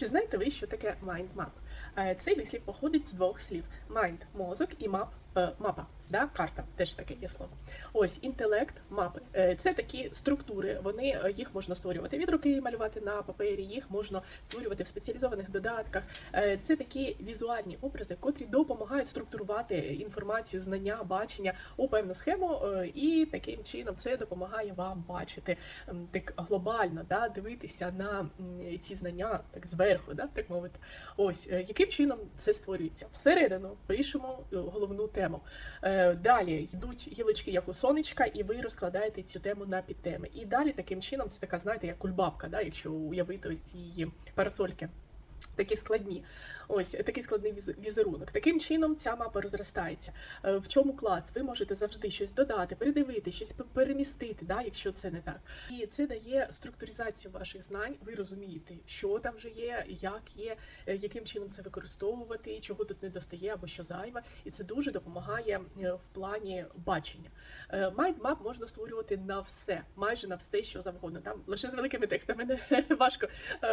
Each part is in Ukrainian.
Чи знаєте ви, що таке mind map? Е, Цей вислів походить з двох слів: mind – мозок і map е, мапа. Да? Карта теж таке є слово. Ось інтелект, мапи. Е, Це такі структури. Вони е, їх можна створювати від руки, малювати на папері. Їх можна створювати в спеціалізованих додатках. Е, Це такі візуальні образи, котрі допомагають структурувати інформацію, знання, бачення у певну схему, і таким чином це допомагає вам бачити так глобально, да, дивитися на ці знання так зверху, да, так мовити. Ось яким чином це створюється? Всередину пишемо головну тему. Е, Далі йдуть гілочки, як у сонечка, і ви розкладаєте цю тему на підтеми. І далі таким чином це така, знаєте, як кульбабка, да, якщо уявити ось ці її парасольки. Такі складні, ось такий складний візерунок. Таким чином ця мапа розростається. Е, В чому клас? Ви можете завжди щось додати, передивити, щось пе- перемістити, да, якщо це не так. І це дає структуризацію ваших знань. Ви розумієте, що там вже є, як є, е, яким чином це використовувати, чого тут не достає або що зайве. І це дуже допомагає е, в плані бачення. Майндмап можна створювати на все, майже на все, що завгодно. Там лише з великими текстами не важко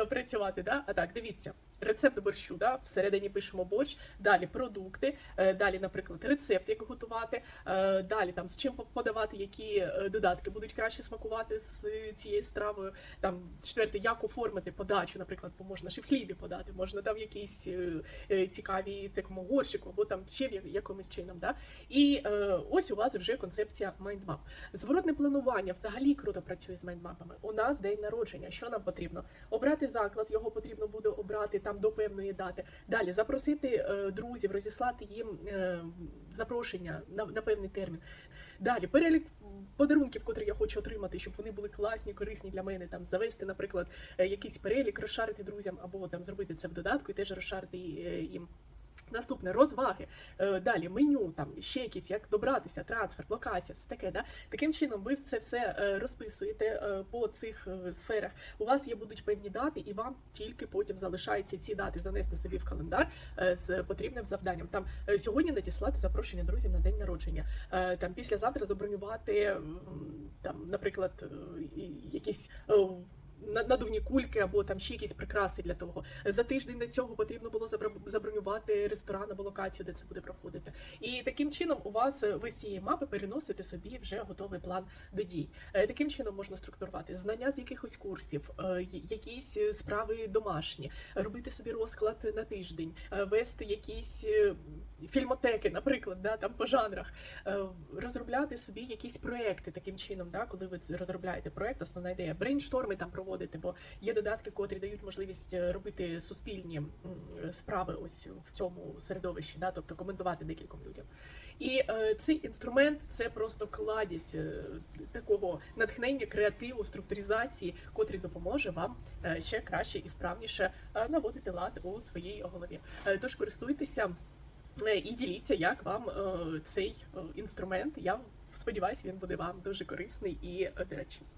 працювати. Да? А так, дивіться, рецепт борщу. Да? Всередині пишемо борщ, далі продукти, е, далі, наприклад, рецепт, як готувати, е, далі там з чим подавати, які е, додатки будуть краще смакувати з цією стравою. Там четверте, як оформити подачу, наприклад, можна ще в хлібі подати, можна там якісь цікаві такому горщику, або там ще в якомусь чином. Да? І ось у вас вже концепція майндмап. Зворотне планування взагалі круто працює з майндмапами. У нас день народження. Що нам потрібно? Обрати заклад, його потрібно буде обрати там до певної дати. Далі запросити е, друзів, розіслати їм е, запрошення на, на певний термін. Далі перелік подарунків, котрі я хочу отримати, щоб вони були класні, корисні для мене. Там завести, наприклад, е, якийсь перелік, розшарити друзям, або там зробити це в додатку і теж розшарити їм. Наступне розваги, Е, далі меню, там ще якісь, як добратися, трансфер, локація, все таке. Да? Таким чином, ви це все е, розписуєте е, по цих сферах. У вас є будуть певні дати, і вам тільки потім залишається ці дати занести собі в календар з потрібним завданням. Там сьогодні надіслати запрошення друзів на день народження. Там післязавтра забронювати там, наприклад, якісь. На- Надувні кульки або там ще якісь прикраси для того. За тиждень до цього потрібно було забронювати ресторан або локацію, де це буде проходити. І таким чином у вас е, ви з цієї мапи переносите собі вже готовий план до дій. Е, Таким чином можна структурувати знання з якихось курсів, е, якісь справи домашні, робити собі розклад на тиждень, вести якісь фільмотеки, наприклад, да, там по жанрах, розробляти собі якісь проекти таким чином, да, коли ви розробляєте проект, основна ідея брейншторми там проводити, бо є додатки, котрі дають можливість е, робити суспільні справи ось в цьому середовищі, да, тобто коментувати декільком людям. І е, цей інструмент це просто кладість е, такого натхнення, креативу, структуризації, котрий допоможе вам е, ще краще і вправніше е, наводити лад у своїй голові. Е, Тож користуйтеся е, і діліться, як вам е, цей інструмент. Я сподіваюся, він буде вам дуже корисний і доречний.